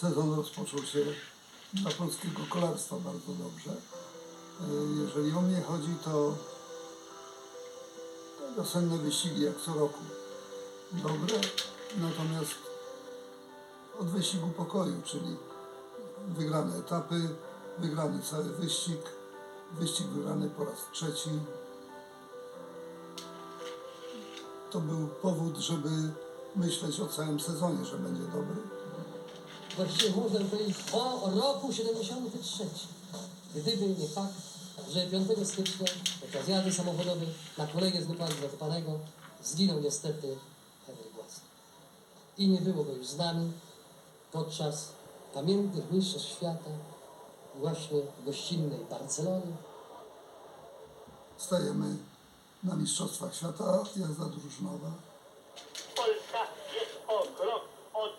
sezon rozpoczął się dla polskiego kolarstwa bardzo dobrze. Y, Jeżeli o mnie chodzi, to wiosenne wyścigi jak co roku dobre, natomiast od wyścigu pokoju, czyli wygrane etapy, wygrany cały wyścig, wyścig wygrany po raz trzeci. To był powód, żeby myśleć o całym sezonie, że będzie dobry. Właściwie można powiedzieć o roku 73. Gdyby nie fakt, że 5 stycznia podczas jazdy samochodowej na kolegę z wypadu zakopanego zginął niestety Henryk Głaz. I nie było go już z nami podczas pamiętnych mistrzostw świata właśnie gościnnej Barcelonie. Stajemy na Mistrzostwach Świata, jazda drużynowa. Polska jest o krok od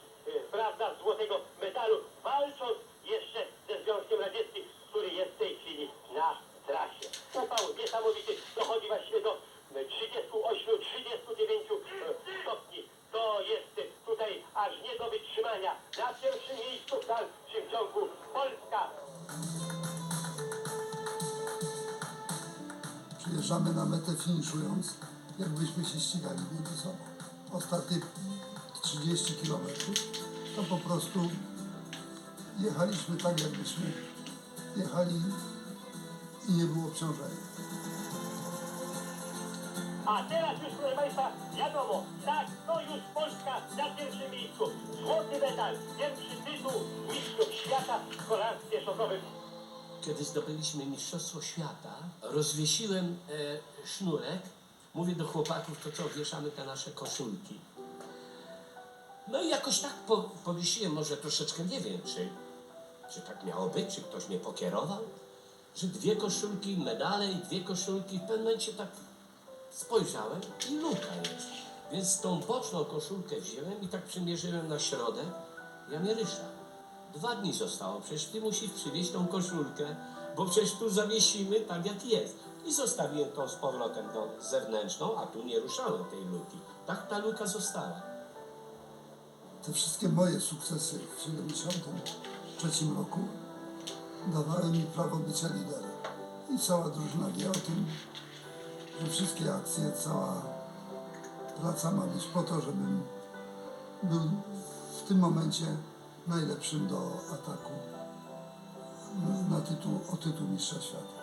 prawda, złotego medalu, walcząc jeszcze ze Związkiem Radzieckim, który jest w tej chwili na trasie. Upał niesamowity dochodzi właściwie do y, 38-39 stopni. To jest tutaj aż nie do wytrzymania. Na pierwszym miejscu w dalszym ciągu Polska. Przyjeżdżamy na metę finiszując, jakbyśmy się ścigali między sobą. Ostatnie 30 km to po prostu jechaliśmy tak, jakbyśmy jechali i nie było obciążenia. A teraz już, proszę Państwa, wiadomo, tak, to już Polska na pierwszym miejscu. Złoty medal, pierwszy tytuł mistrzów świata w kolarstwie szokowym. Kiedy zdobyliśmy Mistrzostwo Świata, rozwiesiłem e, sznurek. Mówię do chłopaków, to co, wieszamy te nasze koszulki. No i jakoś tak po, powiesiłem, może troszeczkę nie wiem, czy, czy tak miało być, czy ktoś mnie pokierował, że dwie koszulki, medale i dwie koszulki. W pewnym momencie tak spojrzałem i luka jest. Więc tą boczną koszulkę wziąłem i tak przymierzyłem na środek. Ja mnie. Dwa dni zostało, przecież ty musisz przywieźć tą koszulkę, bo przecież tu zawiesimy tak jak jest. I zostawiłem tą z powrotem tą zewnętrzną, a tu nie ruszałem tej luki. Tak ta luka została. Te wszystkie moje sukcesy w 73 roku dawały mi prawo bycia liderem. I cała drużyna wie o tym, że wszystkie akcje, cała praca ma być po to, żebym był w tym momencie najlepszym do ataku na tytuł, o tytuł mistrza świata.